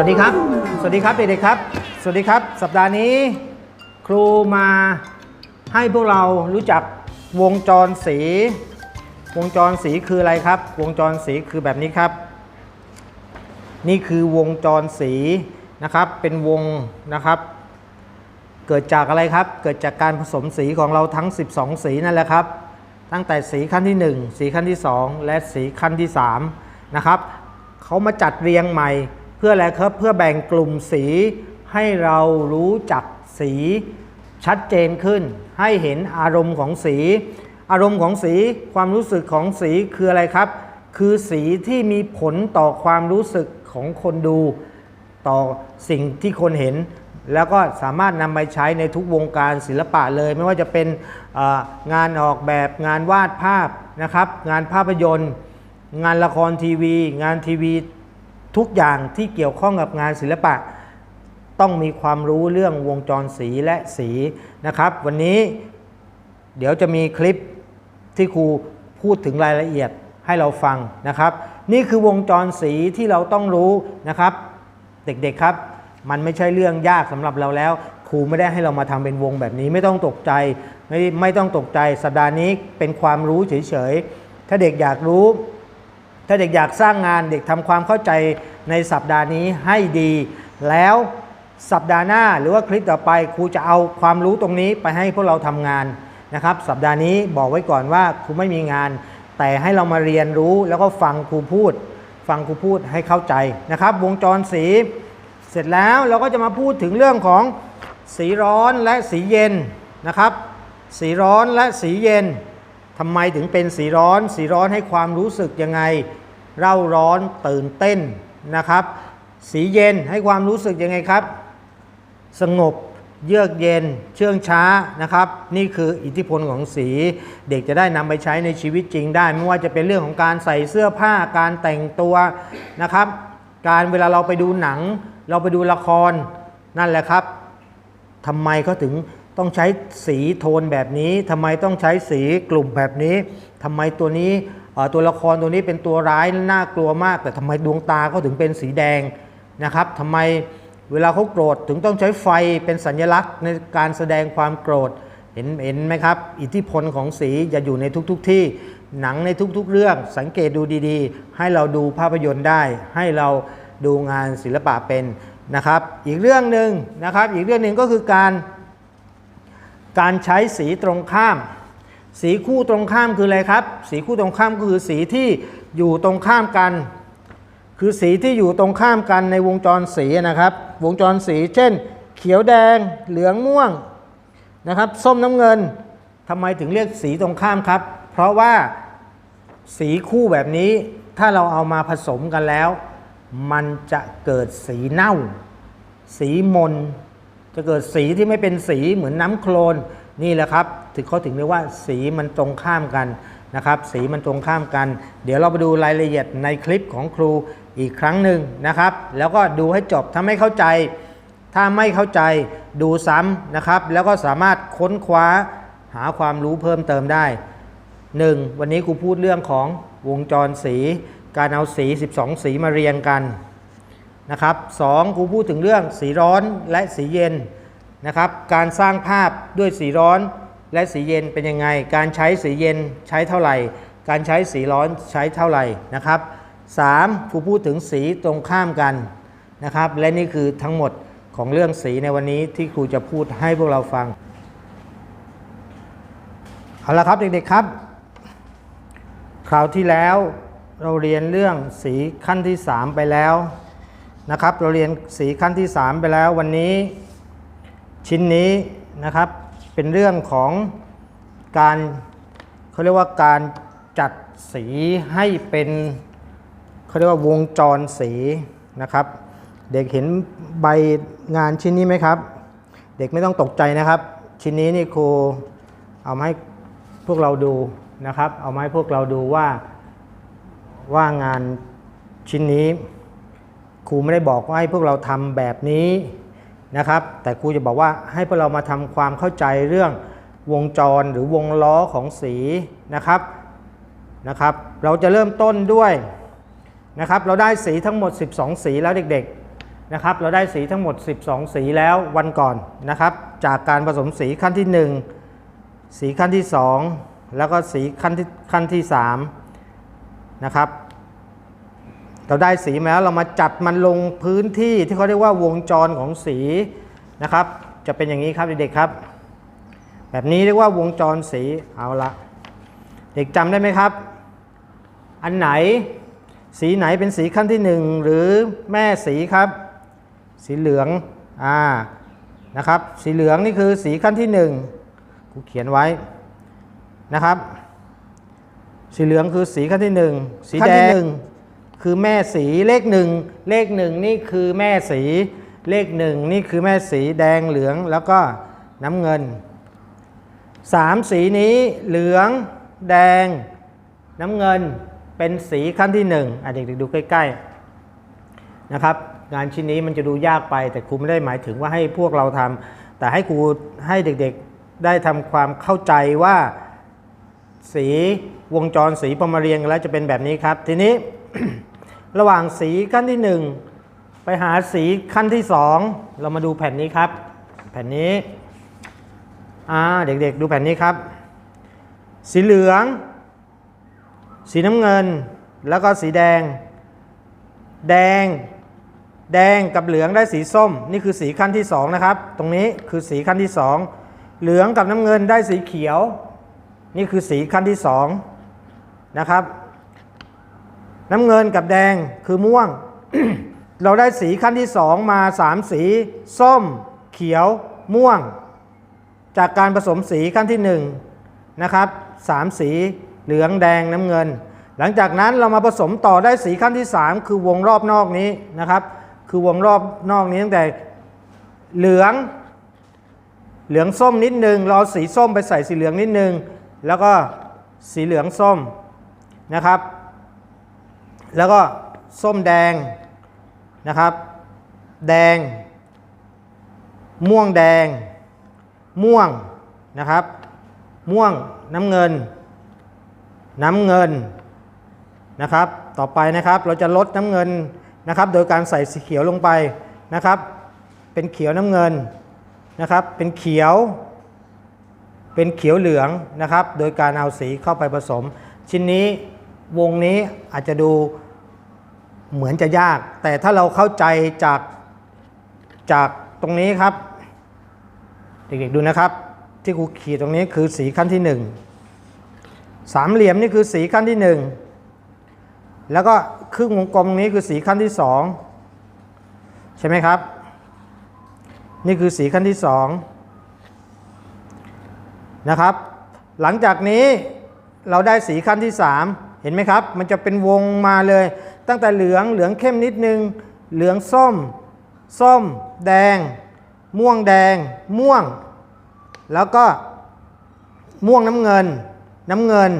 สวัสดีครับ สวัสดีครับเด็กๆครับ สวัสดีครับ สัปดาห์นี้ ครูมาให้พวกเรารู้จักวงจรสี วงจรสีคืออะไรครับ วงจรสีคือแบบนี้ครับ นี่คือวงจรสีนะครับ เป็นวงนะครับ เกิดจากอะไรครับ เกิดจากการผสมสีของเราทั้ง 12 สีนั่นแหละครับ ตั้งแต่สีขั้นที่ 1 สีขั้นที่ 2 และสีขั้นที่3นะครับเขามาจัดเรียงใหม่ เพื่ออะไรครับเพื่อแบ่งกลุ่มสีให้เรารู้จักสีชัดเจนขึ้น ให้เห็นอารมณ์ของสี อารมณ์ของสีความรู้สึกของสีคืออะไรครับ คือสีที่มีผลต่อความรู้สึกของคนดู ต่อสิ่งที่คนเห็น แล้วก็สามารถนำไปใช้ในทุกวงการศิลปะเลย ไม่ว่าจะเป็นงานออกแบบงานวาดภาพนะครับ งานภาพยนตร์ งานละครทีวี งานทีวี ทุกอย่างที่เกี่ยวข้องกับงานศิลปะ ต้องมีความรู้เรื่องวงจรสีและสีนะครับ วันนี้เดี๋ยวจะมีคลิปที่ครูพูดถึงรายละเอียดให้เราฟังนะครับ นี่คือวงจรสีที่เราต้องรู้นะครับ เด็กๆครับ มันไม่ใช่เรื่องยากสำหรับเราแล้ว ครูไม่ได้ให้เรามาทำเป็นวงแบบนี้ไม่ต้องตกใจไม่ไม่ต้องตกใจสัปดาห์นี้เป็นความรู้เฉยๆถ้าเด็กอยากรู้ ถ้าเด็กอยากสร้างงานเด็กทำความเข้าใจในสัปดาห์นี้ให้ดี แล้วสัปดาห์หน้าหรือว่าคลิปต่อไปครูจะเอาความรู้ตรงนี้ไปให้พวกเราทำงานนะครับ สัปดาห์นี้บอกไว้ก่อนว่าครูไม่มีงาน แต่ให้เรามาเรียนรู้แล้วก็ฟังครูพูด ฟังครูพูดให้เข้าใจนะครับ วงจรสี เสร็จแล้วเราก็จะมาพูดถึงเรื่องของสีร้อนและสีเย็นนะครับ สีร้อนและสีเย็น ทำไมถึงเป็นสีร้อน สีร้อนให้ความรู้สึกยังไง เร่าร้อนตื่นเต้นนะครับ สีเย็นให้ความรู้สึกยังไงครับ สงบเยือกเย็น เชื่องช้านะครับ นี่คืออิทธิพลของสีเด็กจะได้นำไปใช้ในชีวิตจริงได้ ไม่ว่าจะเป็นเรื่องของการใส่เสื้อผ้าการแต่งตัวนะครับ การเวลาเราไปดูหนัง เราไปดูละครนั่นแหละครับทำไมเขาถึง ต้องใช้สีโทนแบบนี้ทำไมต้องใช้สีกลุ่มแบบนี้ทำไมตัวนี้ตัวละครตัวนี้เป็นตัวร้ายน่ากลัวมาก แต่ทำไมดวงตาเขาถึงเป็นสีแดงนะครับทำไมเวลาเขาโกรธถึงต้องใช้ไฟเป็นสัญลักษณ์ในการแสดงความโกรธเห็นเห็นไหมครับ อิทธิพลของสีจะอยู่ในทุกๆทที่หนังในทุกๆ เรื่องสังเกตดูดีๆ ให้เราดูภาพยนตร์ได้ ให้เราดูงานศิลปะเป็นนะครับ อีกเรื่องหนึ่งนะครับ อีกเรื่องหนึ่งก็คือการ การใช้สีตรงข้าม สีคู่ตรงข้ามคืออะไรครับ สีคู่ตรงข้ามก็คือสีที่อยู่ตรงข้ามกัน คือสีที่อยู่ตรงข้ามกันในวงจรสีนะครับ วงจรสีเช่น เขียวแดง เหลืองม่วงนะครับ ส้มน้ำเงินทำไมถึงเรียกสีตรงข้ามครับ เพราะว่าสีคู่แบบนี้ถ้าเราเอามาผสมกันแล้ว มันจะเกิดสีเน่า สีมน จะเกิดสีที่ไม่เป็นสีเหมือนน้ำโคลนนี่แหละครับ ถึงเขาถึงเรียกว่าสีมันตรงข้ามกันนะครับ สีมันตรงข้ามกัน เดี๋ยวเราไปดูรายละเอียดในคลิปของครูอีกครั้งหนึ่งนะครับ แล้วก็ดูให้จบถ้าไม่เข้าใจ ถ้าไม่เข้าใจดูซ้ำนะครับ แล้วก็สามารถค้นคว้าหาความรู้เพิ่มเติมได้ 1. วันนี้ครูพูดเรื่องของวงจรสี การเอาสี 12 สีมาเรียงกัน นะครับสองครูพูดถึงเรื่องสีร้อนและสีเย็นนะครับการสร้างภาพด้วยสีร้อนและสีเย็นเป็นยังไง การใช้สีเย็นใช้เท่าไหร่ การใช้สีร้อนใช้เท่าไหร่นะครับสามครูพูดถึงสีตรงข้ามกันนะครับและนี่คือทั้งหมดของเรื่องสีในวันนี้ที่ครูจะพูดให้พวกเราฟังเอาละครับเด็กๆครับ คราวที่แล้วเราเรียนเรื่องสีขั้นที่ 3 ไปแล้ว นะครับ เราเรียนสีขั้นที่ 3 ไปแล้ววันนี้ชิ้นนี้นะครับเป็นเรื่องของการเขาเรียกว่าการจัดสีให้เป็นเขาเรียกว่าวงจรสีนะครับ เด็กเห็นใบงานชิ้นนี้ไหมครับ เด็กไม่ต้องตกใจนะครับ ชิ้นนี้นี่ครูเอามาให้พวกเราดูนะครับ เอามาให้พวกเราดูว่าว่างานชิ้นนี้ ครูไม่ได้บอกว่าให้พวกเราทำแบบนี้นะครับ แต่ครูจะบอกว่าให้พวกเรามาทำความเข้าใจเรื่องวงจรหรือวงล้อของสีนะครับนะครับ เราจะเริ่มต้นด้วยนะครับ เราได้สีทั้งหมด 12 สีแล้วเด็กๆนะครับ เราได้สีทั้งหมด 12 สีแล้ววันก่อนนะครับ จากการผสมสีขั้นที่ 1 สีขั้นที่ 2 แล้วก็สีขั้นที่ขั้นที่3นะครับ เราได้สีมาแล้วเรามาจัดมันลงพื้นที่ที่เขาเรียกว่าวงจรของสีนะครับ จะเป็นอย่างนี้ครับเด็กๆครับ แบบนี้เรียกว่าวงจรสีเอาละเด็กจำได้ไหมครับ อันไหนสีไหนเป็นสีขั้นที่หนึ่งหรือแม่สีครับ สีเหลืองอ่านะครับ สีเหลืองนี่คือสีขั้นที่หนึ่งกูเขียนไว้นะครับ สีเหลืองคือสีขั้นที่หนึ่งสีแดง คือแม่สีเลขหนึ่งเลขหนึ่งนี่คือแม่สี เลขหนึ่งนี่คือแม่สีแดงเหลืองแล้วก็น้ำเงินสามสีนี้เหลืองแดงน้ำเงินเป็นสีขั้นที่หนึ่งอะเด็กๆดูใกล้ๆนะครับงานชิ้นนี้มันจะดูยากไป แต่ครูไม่ได้หมายถึงว่าให้พวกเราทำแต่ให้ครูให้เด็กๆได้ทำความเข้าใจว่าสีวงจรสีพอมาเรียงแล้วจะเป็นแบบนี้ครับ ทีนี้ ระหว่างสีขั้นที่หนึ่งไปหาสีขั้นที่สองเรามาดูแผ่นนี้ครับ แผ่นนี้อ่าเด็กๆดูแผ่นนี้ครับ สีเหลือง สีน้ำเงิน แล้วก็สีแดง แดง แดงกับเหลืองได้สีส้ม นี่คือสีขั้นที่สองนะครับ ตรงนี้คือสีขั้นที่สองเหลืองกับน้ำเงินได้สีเขียว นี่คือสีขั้นที่สองนะครับ น้ำเงินกับแดงคือม่วง เราได้สีขั้นที่สองมาสามสี ส้ม เขียว ม่วง จากการผสมสีขั้นที่หนึ่งนะครับสามสีเหลืองแดงน้ำเงิน หลังจากนั้นเรามาผสมต่อได้สีขั้นที่ 3 คือวงรอบนอกนี้นะครับ คือวงรอบนอกนี้ตั้งแต่เหลือง เหลืองส้มนิดนึงเราสีส้มไปใส่สีเหลืองนิดนึง แล้วก็สีเหลืองส้มนะครับ แล้วก็ส้มแดงนะครับ แดง ม่วงแดง ม่วงนะครับ ม่วงน้ำเงิน น้ำเงินนะครับ ต่อไปนะครับเราจะลดน้ำเงินนะครับ โดยการใส่สีเขียวลงไปนะครับ เป็นเขียวน้ำเงินนะครับ เป็นเขียว เป็นเขียวเหลืองนะครับ โดยการเอาสีเข้าไปผสม ชิ้นนี้วงนี้อาจจะดู เหมือนจะยาก แต่ถ้าเราเข้าใจจากจากตรงนี้ครับ เด็กๆดูนะครับ ที่ครูขีดตรงนี้คือสีขั้นที่หนึ่งสามเหลี่ยมนี่คือสีขั้นที่หนึ่งแล้วก็ครึ่งวงกลมนี้คือสีขั้นที่สองใช่ไหมครับ นี่คือสีขั้นที่สองนะครับ หลังจากนี้เราได้สีขั้นที่สามเห็นไหมครับ มันจะเป็นวงมาเลย ตั้งแต่เหลืองเหลืองเข้มนิดนึง เหลืองส้ม ส้ม แดง ม่วงแดง ม่วง แล้วก็ม่วงน้ำเงิน น้ำเงิน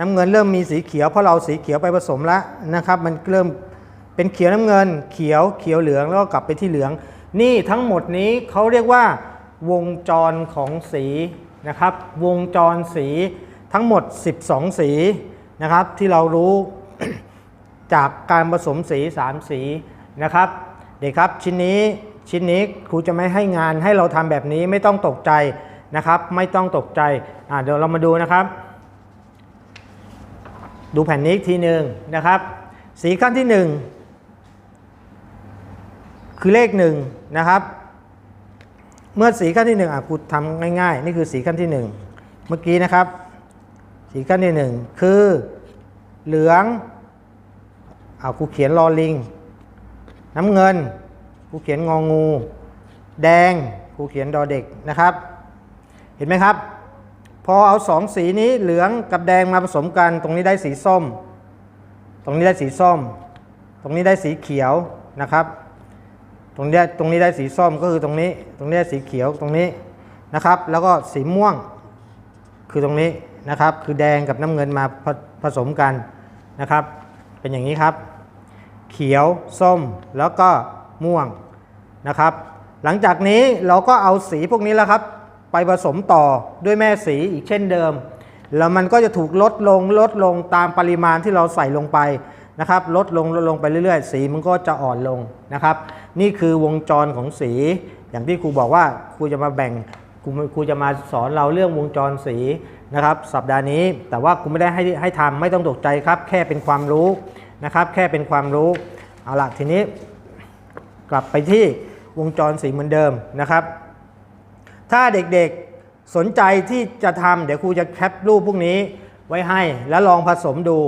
น้ำเงินเริ่มมีสีเขียวเพราะเราสีเขียวไปผสมแล้วนะครับ มันเริ่มเป็นเขียวน้ำเงิน เขียวเขียวเหลืองแล้วก็กลับไปที่เหลือง นี่ทั้งหมดนี้เขาเรียกว่าวงจรของสีนะครับ วงจรสีทั้งหมด 12 สีนะครับที่เรารู้ จากการผสมสี 3 สีนะครับ เด็กครับชิ้นนี้ชิ้นนี้ครูจะไม่ให้งานให้เราทำแบบนี้ไม่ต้องตกใจนะครับ ไม่ต้องตกใจเดี๋ยวเรามาดูนะครับ ดูแผ่นนี้อีกทีหนึ่งนะครับ สีขั้นที่ 1 คือเลขหนึ่งนะครับเมื่อสีขั้นที่หนึ่งอะครูทำง่ายๆ นี่คือสีขั้นที่หนึ่งเมื่อกี้นะครับ สีขั้นที่หนึ่งคือเหลือง เอาครูเขียนลอลิง น้ำเงินครูเขียนงองู แดงครูเขียนดอเด็กนะครับ เห็นไหมครับ พอเอาสองสีนี้เหลืองกับแดงมาผสมกันตรงนี้ได้สีส้ม ตรงนี้ได้สีส้ม ตรงนี้ได้สีเขียวนะครับ ตรงนี้ตรงนี้ได้สีส้มก็คือตรงนี้ ตรงนี้ได้สีเขียวตรงนี้นะครับ แล้วก็สีม่วง คือตรงนี้นะครับ คือแดงกับน้ำเงินมาผสมกันนะครับ เป็นอย่างนี้ครับ เขียวส้มแล้วก็ม่วงนะครับ หลังจากนี้เราก็เอาสีพวกนี้แล้วครับ ไปผสมต่อด้วยแม่สีอีกเช่นเดิม แล้วมันก็จะถูกลดลงลดลงตามปริมาณที่เราใส่ลงไปนะครับลดลงลดลงไปเรื่อยๆ สีมันก็จะอ่อนลงนะครับ นี่คือวงจรของสี อย่างที่ครูบอกว่าครูจะมาแบ่งครูครูจะมาสอนเราเรื่องวงจรสีนะครับ สัปดาห์นี้แต่ว่าครูไม่ได้ให้ให้ทำไม่ต้องตกใจครับ แค่เป็นความรู้ นะครับ แค่เป็นความรู้ เอาละทีนี้กลับไปที่วงจรสีเหมือนเดิมนะครับ ถ้าเด็กๆสนใจที่จะทำเดี๋ยวครูจะแคปรูปพวกนี้ไว้ให้แล้วลองผสมดู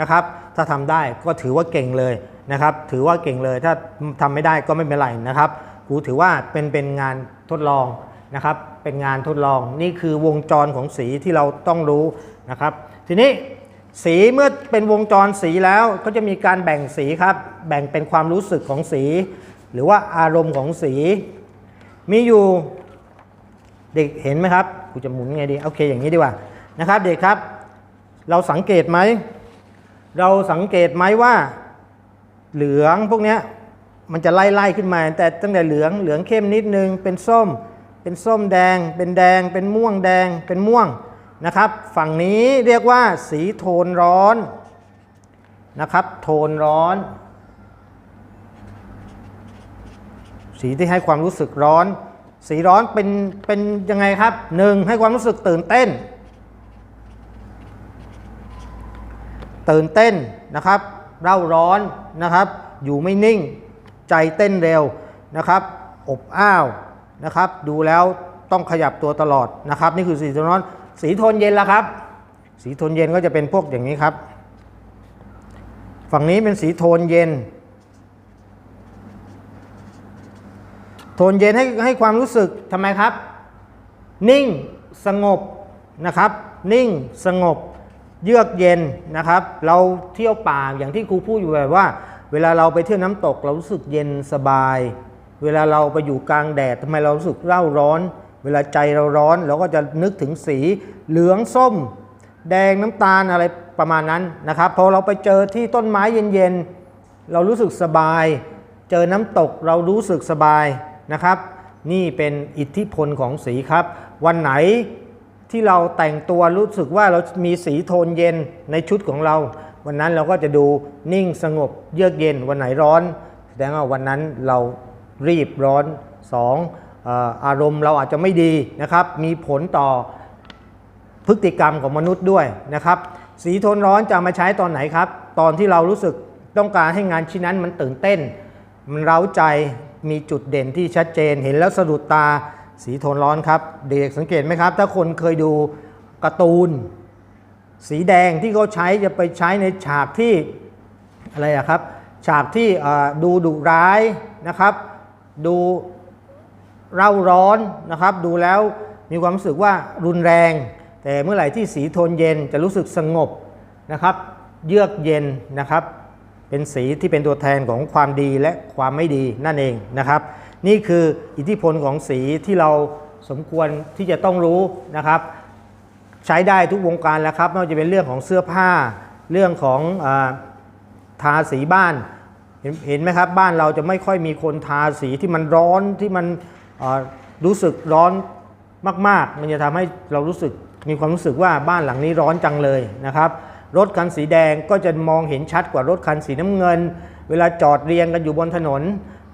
นะครับ ถ้าทำได้ก็ถือว่าเก่งเลยนะครับ ถือว่าเก่งเลย ถ้าทำไม่ได้ก็ไม่เป็นไรนะครับครูถือว่าเป็นเป็นงานทดลองนะครับ เป็นงานทดลองนี่คือวงจรของสีที่เราต้องรู้นะครับ ทีนี้ สีเมื่อเป็นวงจรสีแล้วก็จะมีการแบ่งสีครับ แบ่งเป็นความรู้สึกของสี หรือว่าอารมณ์ของสี มีอยู่เด็กเห็นไหมครับกูจะหมุนไงดีโอเคอย่างนี้ดีกว่านะครับ เด็กครับ เราสังเกตไหมเราสังเกตไหมว่า เหลืองพวกนี้มันจะไล่ไล่ขึ้นมา แต่ตั้งแต่เหลืองเหลืองเข้มนิดนึงเป็นส้ม เป็นส้มแดง เป็นแดง เป็นม่วงแดง เป็นม่วง นะครับ ฝั่งนี้เรียกว่าสีโทนร้อนนะครับ โทนร้อน สีที่ให้ความรู้สึกร้อน สีร้อนเป็นเป็นยังไงครับหนึ่งให้ความรู้สึกตื่นเต้น ตื่นเต้นนะครับ เร่าร้อนนะครับ อยู่ไม่นิ่ง ใจเต้นเร็วนะครับ อบอ้าวนะครับ ดูแล้วต้องขยับตัวตลอดนะครับ นี่คือสีโทนร้อน สีโทนเย็นละครับ สีโทนเย็นก็จะเป็นพวกอย่างนี้ครับ ฝั่งนี้เป็นสีโทนเย็น โทนเย็นให้ให้ความรู้สึกทำไมครับ นิ่งสงบนะครับ นิ่งสงบเยือกเย็นนะครับ เราเที่ยวป่าอย่างที่ครูพูดอยู่แบบว่า เวลาเราไปเที่ยวน้ำตกเรารู้สึกเย็นสบาย เวลาเราไปอยู่กลางแดดทำไมเรารู้สึกเร่าร้อน เวลาใจเราร้อนเราก็จะนึกถึงสีเหลืองส้ม แดงน้ำตาลอะไรประมาณนั้นนะครับพอเราไปเจอที่ต้นไม้เย็นๆ เรารู้สึกสบาย เจอน้ำตกเรารู้สึกสบายนะครับ นี่เป็นอิทธิพลของสีครับ วันไหนที่เราแต่งตัวรู้สึกว่าเรามีสีโทนเย็นในชุดของเรา วันนั้นเราก็จะดูนิ่งสงบเยือกเย็นวันไหนร้อน แสดงว่าวันนั้นเรารีบร้อนส อารมณ์เราอาจจะไม่ดีนะครับ มีผลต่อพฤติกรรมของมนุษย์ด้วยนะครับ สีโทนร้อนจะมาใช้ตอนไหนครับ ตอนที่เรารู้สึกต้องการให้งานชิ้นนั้นมันตื่นเต้น มันเร้าใจมีจุดเด่นที่ชัดเจนเห็นแล้วสะดุดตาสีโทนร้อนครับ เด็กสังเกตไหมครับ ถ้าคนเคยดูการ์ตูน สีแดงที่เขาใช้จะไปใช้ในฉากที่อะไรอะครับ ฉากที่ดูดุร้ายนะครับ ดู เร่าร้อนนะครับ ดูแล้วมีความรู้สึกว่ารุนแรง แต่เมื่อไหร่ที่สีโทนเย็นจะรู้สึกสงบนะครับ เยือกเย็นนะครับ เป็นสีที่เป็นตัวแทนของความดีและความไม่ดีนั่นเองนะครับ นี่คืออิทธิพลของสีที่เราสมควรที่จะต้องรู้นะครับ ใช้ได้ทุกวงการแล้วครับไม่ว่าจะเป็นเรื่องของเสื้อผ้า เรื่องของอทาสีบ้านเห็นเห็นไหมครับบ้านเราจะไม่ค่อยมีคนทาสีที่มันร้อนที่มัน รู้สึกร้อนมาก ๆ มันจะทำให้เรารู้สึกมีความรู้สึกว่าบ้านหลังนี้ร้อนจังเลยนะครับ รถคันสีแดงก็จะมองเห็นชัดกว่ารถคันสีน้ำเงิน เวลาจอดเรียงกันอยู่บนถนน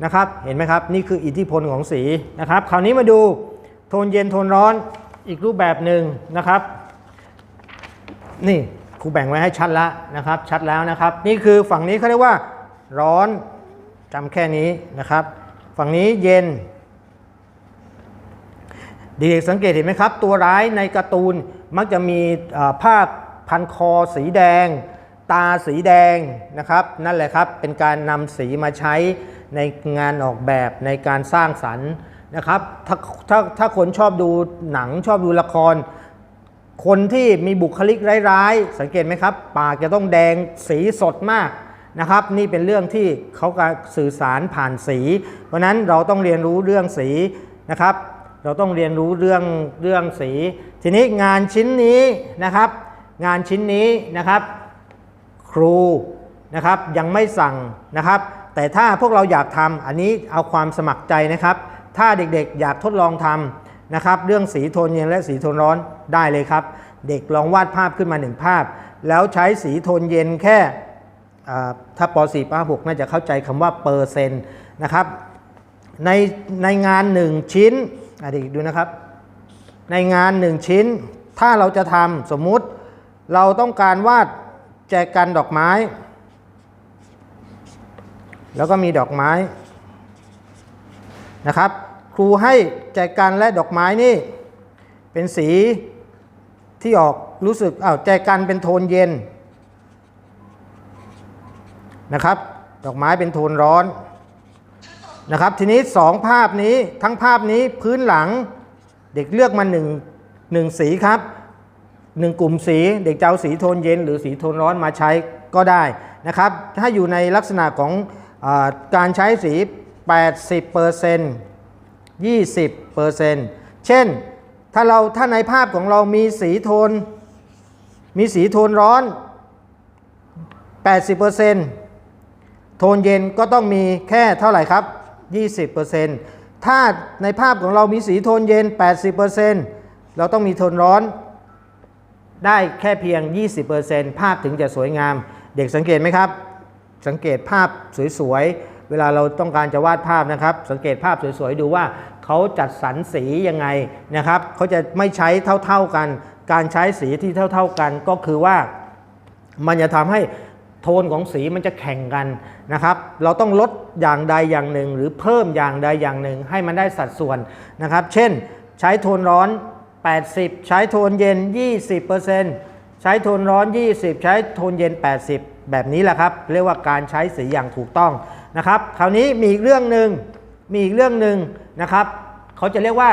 นะครับ เห็นไหมครับ นี่คืออิทธิพลของสีนะครับ คราวนี้มาดูโทนเย็นโทนร้อนอีกรูปแบบหนึ่งนะครับ นี่ครูแบ่งไว้ให้ชัดแล้วนะครับ ชัดแล้วนะครับ นี่คือฝั่งนี้เขาเรียกว่า ร้อนจำแค่นี้นะครับ ฝั่งนี้เย็น เด็กๆสังเกตเห็นไหมครับ ตัวร้ายในการ์ตูนมักจะมีผ้าพันคอสีแดง ตาสีแดงนะครับ นั่นแหละครับเป็นการนำสีมาใช้ในงานออกแบบในการสร้างสรรค์นะครับถ้าถ้าถ้าคนชอบดูหนังชอบดูละคร คนที่มีบุคลิกร้ายๆ สังเกตไหมครับ ปากจะต้องแดงสีสดมากนะครับ นี่เป็นเรื่องที่เขาการสื่อสารผ่านสี เพราะนั้นเราต้องเรียนรู้เรื่องสีนะครับ เราต้องเรียนรู้เรื่องเรื่องสี ทีนี้งานชิ้นนี้นะครับ งานชิ้นนี้นะครับ ครูนะครับยังไม่สั่งนะครับ แต่ถ้าพวกเราอยากทำอันนี้เอาความสมัครใจนะครับ ถ้าเด็กๆอยากทดลองทำนะครับ เรื่องสีโทนเย็นและสีโทนร้อนได้เลยครับ เด็กลองวาดภาพขึ้นมาหนึ่งภาพ แล้วใช้สีโทนเย็นแค่อ่าถ้าป .4 ป .6 น่าจะเข้าใจคำว่าเปอร์เซ็นต์นะครับในในงาน 1 ชิ้น อะเด็กดูนะครับ ในงาน1ชิ้น ถ้าเราจะทำสมมุติเราต้องการวาดแจกันดอกไม้ แล้วก็มีดอกไม้นะครับ ครูให้แจกันและดอกไม้นี่ เป็นสีที่ออกรู้สึกอ้าวแจกันเป็นโทนเย็นนะครับ ดอกไม้เป็นโทนร้อน นะครับทีนี้สองภาพนี้ทั้งภาพนี้พื้นหลังเด็กเลือกมาหนึ่งหนึ่งสีครับหนึ่งกลุ่มสีเด็กจะเอาสีโทนเย็น หรือสีโทนร้อนมาใช้ก็ได้นะครับ ถ้าอยู่ในลักษณะของอการใช้สี 80% 20%เช่น ถ้าเราถ้าในภาพของเรามีสีโทน มีสีโทนร้อน 80%โทนเย็นก็ต้องมีแค่เท่าไหร่ครับ 20%ถ้าในภาพของเรามีสีโทนเย็น 80%เราต้องมีโทนร้อนได้แค่เพียง 20%ภาพถึงจะสวยงาม เด็กสังเกตไหมครับ สังเกตภาพสวยๆ เวลาเราต้องการจะวาดภาพนะครับ สังเกตภาพสวยๆ ดูว่าเขาจัดสรรสียังไงนะครับ เขาจะไม่ใช้เท่าๆกัน การใช้สีที่เท่าๆกันก็คือว่ามันจะทำให้ โทนของสีมันจะแข่งกันนะครับ เราต้องลดอย่างใดอย่างหนึ่ง หรือเพิ่มอย่างใดอย่างหนึ่ง ให้มันได้สัดส่วนนะครับ เช่น ใช้โทนร้อน 80 ใช้โทนเย็น 20%ใช้โทนร้อน 20 ใช้โทนเย็น 80 แบบนี้แหละครับ เรียกว่าการใช้สีอย่างถูกต้องนะครับ คราวนี้มีอีกเรื่องหนึ่งมีอีกเรื่องหนึ่งนะครับ เขาจะเรียกว่า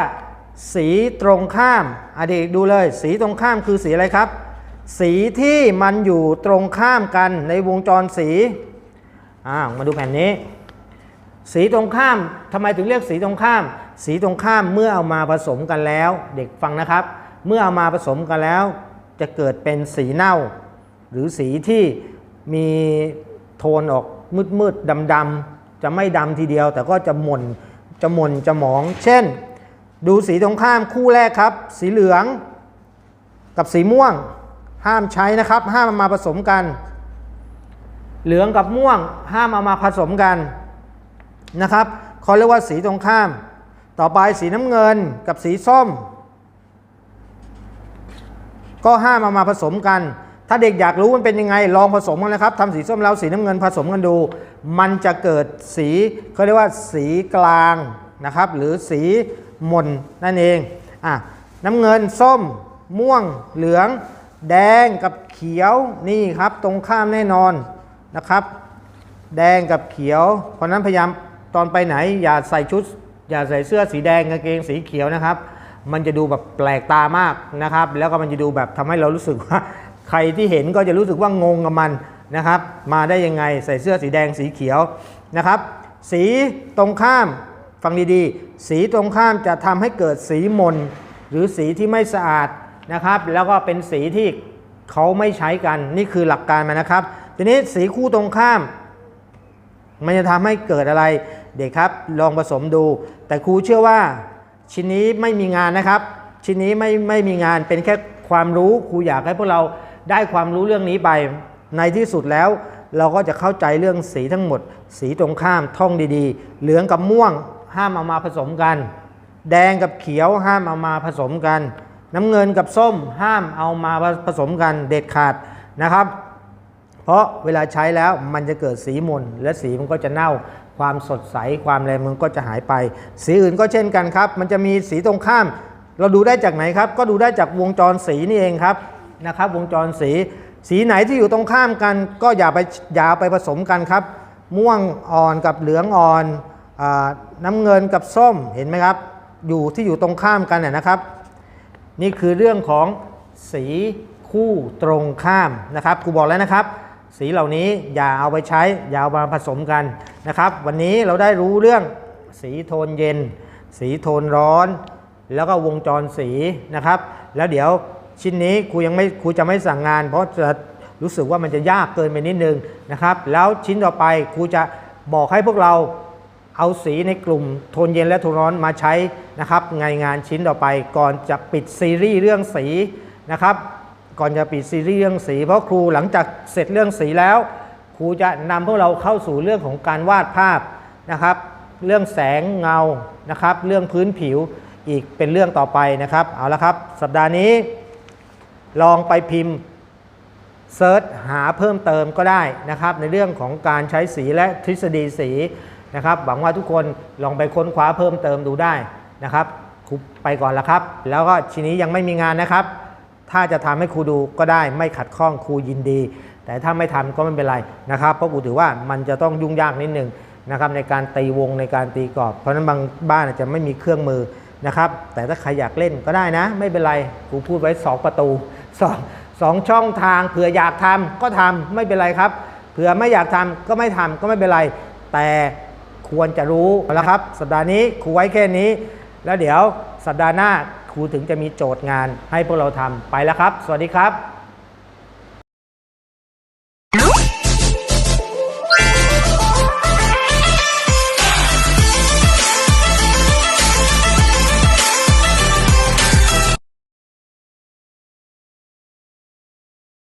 สีตรงข้ามอดีตดูเลย สีตรงข้ามคือสีอะไรครับ สีที่มันอยู่ตรงข้ามกันในวงจรสีอ่ามาดูแผ่นนี้ สีตรงข้ามทำไมถึงเรียกสีตรงข้าม สีตรงข้ามเมื่อเอามาผสมกันแล้ว เด็กฟังนะครับ เมื่อเอามาผสมกันแล้ว จะเกิดเป็นสีเน่า หรือสีที่มีโทนออกมืดมืดดำดำๆจะไม่ดำทีเดียว แต่ก็จะหม่นจะหม่นจะหมอง เช่น ดูสีตรงข้ามคู่แรกครับ สีเหลืองกับสีม่วง ห้ามใช้นะครับ ห้ามเอามาผสมกัน เหลืองกับม่วง ห้ามเอามาผสมกันนะครับเขาเรียกว่าสีตรงข้าม ต่อไปสีน้ำเงินกับสีส้ม ก็ห้ามเอามาผสมกัน ถ้าเด็กอยากรู้มันเป็นยังไง ลองผสมกันนะครับทำสีส้มแล้วสีน้ำเงินผสมกันดู มันจะเกิดสีเขาเรียกว่าสีกลางนะครับ หรือสีมนนั่นเองอะน้ำเงินส้ม ม่วงเหลือง แดงกับเขียวนี่ครับตรงข้ามแน่นอนนะครับ แดงกับเขียว เพราะนั้นพยายามตอนไปไหน อย่าใส่ชุด อย่าใส่เสื้อสีแดงกางเกงสีเขียวนะครับ มันจะดูแบบแปลกตามากนะครับ แล้วก็มันจะดูแบบทำให้เรารู้สึกว่า ใครที่เห็นก็จะรู้สึกว่างงกับมันนะครับ มาได้ยังไงใส่เสื้อสีแดงสีเขียวนะครับ สีตรงข้ามฟังดีๆ สีตรงข้ามจะทำให้เกิดสีมนหรือสีที่ไม่สะอาด นะครับ แล้วก็เป็นสีที่เขาไม่ใช้กันนี่คือหลักการมันนะครับ ทีนี้สีคู่ตรงข้าม มันจะทำให้เกิดอะไร เด็กครับลองผสมดู แต่ครูเชื่อว่าชิ้นนี้ไม่มีงานนะครับ ชิ้นนี้ไม่ไม่มีงานเป็นแค่ความรู้ครูอยากให้พวกเราได้ความรู้เรื่องนี้ไปในที่สุดแล้วเราก็จะเข้าใจเรื่องสีทั้งหมด สีตรงข้ามท่องดีๆ เหลืองกับม่วงห้ามเอามาผสมกัน แดงกับเขียวห้ามเอามาผสมกัน น้ำเงินกับส้มห้ามเอามาผสมกันเด็ดขาดนะครับ เพราะเวลาใช้แล้วมันจะเกิดสีมนและสีมันก็จะเน่าความสดใสความแรงมันก็จะหายไป สีอื่นก็เช่นกันครับ มันจะมีสีตรงข้าม เราดูได้จากไหนครับ ก็ดูได้จากวงจรสีนี่เองครับนะครับ วงจรสี สีไหนที่อยู่ตรงข้ามกัน ก็อย่าไปอย่าไปผสมกันครับ ม่วงอ่อนกับเหลืองอ่อนอน้ำเงินกับส้มเห็นไหมครับ อยู่ที่อยู่ตรงข้ามกันน่ยนะครับ นี่คือเรื่องของสีคู่ตรงข้ามนะครับครูบอกแล้วนะครับ สีเหล่านี้อย่าเอาไปใช้อย่าเอามาผสมกันนะครับ วันนี้เราได้รู้เรื่องสีโทนเย็น สีโทนร้อน แล้วก็วงจรสีนะครับ แล้วเดี๋ยวชิ้นนี้ครูยังไม่ครูจะไม่สั่งงาน เพราะจะรู้สึกว่ามันจะยากเกินไปนิดนึงนะครับ แล้วชิ้นต่อไปครูจะบอกให้พวกเรา เอาสีในกลุ่มโทนเย็นและโทนร้อนมาใช้นะครับในงานชิ้นต่อไป ก่อนจะปิดซีรีส์เรื่องสีนะครับ ก่อนจะปิดซีรีส์เรื่องสี เพราะครูหลังจากเสร็จเรื่องสีแล้ว ครูจะนำพวกเราเข้าสู่เรื่องของการวาดภาพนะครับ เรื่องแสงเงานะครับ เรื่องพื้นผิวอีกเป็นเรื่องต่อไปนะครับ เอาละครับ สัปดาห์นี้ ลองไปพิมพ์เซิร์ชหาเพิ่มเติมก็ได้นะครับ ในเรื่องของการใช้สีและทฤษฎีสี นะครับ หวังว่าทุกคนลองไปค้นคว้าเพิ่มเติมดูได้นะครับครูไปก่อนละครับ แล้วก็ทีนี้ยังไม่มีงานนะครับ ถ้าจะทำให้ครูดูก็ได้ไม่ขัดข้องครูยินดี แต่ถ้าไม่ทำก็ไม่เป็นไรนะครับ เพราะครูถือว่ามันจะต้องยุ่งยากนิดนึงนะครับในการตีวงในการตีกรอบ เพราะฉะนั้นบางบ้านอาจจะไม่มีเครื่องมือนะครับ แต่ถ้าใครอยากเล่นก็ได้นะ ไม่เป็นไรครูพูดไว้ 2 ประตูสองสองช่องทางเผื่ออยากทำก็ทำไม่เป็นไรครับเผื่อไม่อยากทำก็ไม่ทำก็ไม่เป็นไร แต่ ควรจะรู้แล้วครับ สัปดาห์นี้ครูไว้แค่นี้ แล้วเดี๋ยวสัปดาห์หน้าครูถึงจะมีโจทย์งานให้พวกเราทำไปแล้วครับ สวัสดีครับ